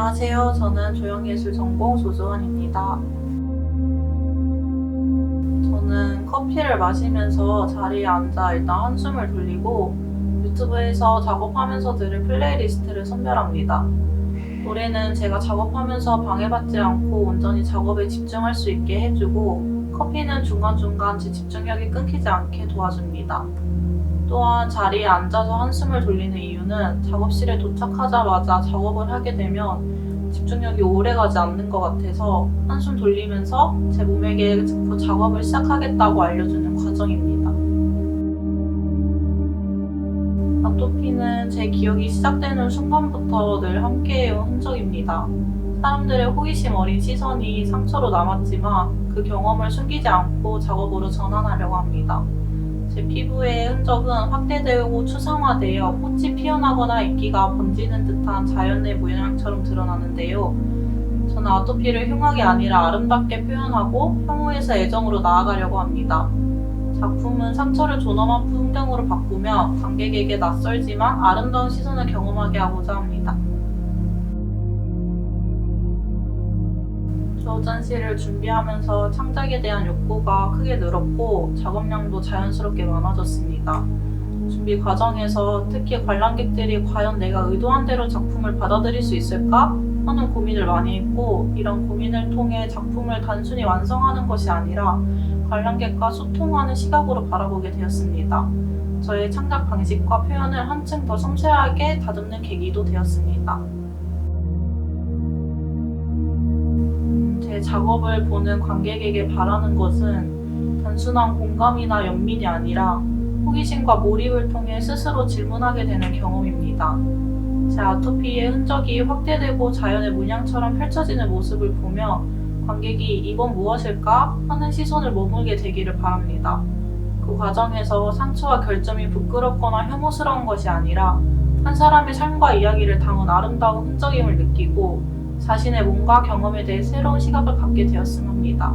안녕하세요. 저는 조형예술 전공 조주환입니다. 저는 커피를 마시면서 자리에 앉아 일단 한숨을 돌리고 유튜브에서 작업하면서 들을 플레이리스트를 선별합니다. 노래는 제가 작업하면서 방해받지 않고 온전히 작업에 집중할 수 있게 해주고 커피는 중간중간 제 집중력이 끊기지 않게 도와줍니다. 또한 자리에 앉아서 한숨을 돌리는 이유는 작업실에 도착하자마자 작업을 하게 되면 집중력이 오래 가지 않는 것 같아서 한숨 돌리면서 제 몸에게 그 작업을 시작하겠다고 알려주는 과정입니다. 아토피는 제 기억이 시작되는 순간부터 늘 함께해온 흔적입니다. 사람들의 호기심 어린 시선이 상처로 남았지만 그 경험을 숨기지 않고 작업으로 전환하려고 합니다. 제 피부의 흔적은 확대되고 추상화되어 꽃이 피어나거나 인기가 번지는 듯한 자연의 모양처럼 드러나는데요. 저는 아토피를 흉하게 아니라 아름답게 표현하고 혐오에서 애정으로 나아가려고 합니다. 작품은 상처를 존엄한 풍경으로 바꾸며 관객에게 낯설지만 아름다운 시선을 경험하게 하고자 합니다. 조전시를 준비하면서 창작에 대한 욕구가 크게 늘었고 작업량도 자연스럽게 많아졌습니다. 준비 과정에서 특히 관람객들이 과연 내가 의도한 대로 작품을 받아들일 수 있을까 하는 고민을 많이 했고 이런 고민을 통해 작품을 단순히 완성하는 것이 아니라 관람객과 소통하는 시각으로 바라보게 되었습니다. 저의 창작 방식과 표현을 한층 더 섬세하게 다듬는 계기도 되었습니다. 제 작업을 보는 관객에게 바라는 것은 단순한 공감이나 연민이 아니라 호기심과 몰입을 통해 스스로 질문하게 되는 경험입니다. 제 아토피의 흔적이 확대되고 자연의 문양처럼 펼쳐지는 모습을 보며 관객이 이건 무엇일까 하는 시선을 머물게 되기를 바랍니다. 그 과정에서 상처와 결점이 부끄럽거나 혐오스러운 것이 아니라 한 사람의 삶과 이야기를 담은 아름다운 흔적임을 느끼고 자신의 몸과 경험에 대해 새로운 시각을 갖게 되었음 합니다.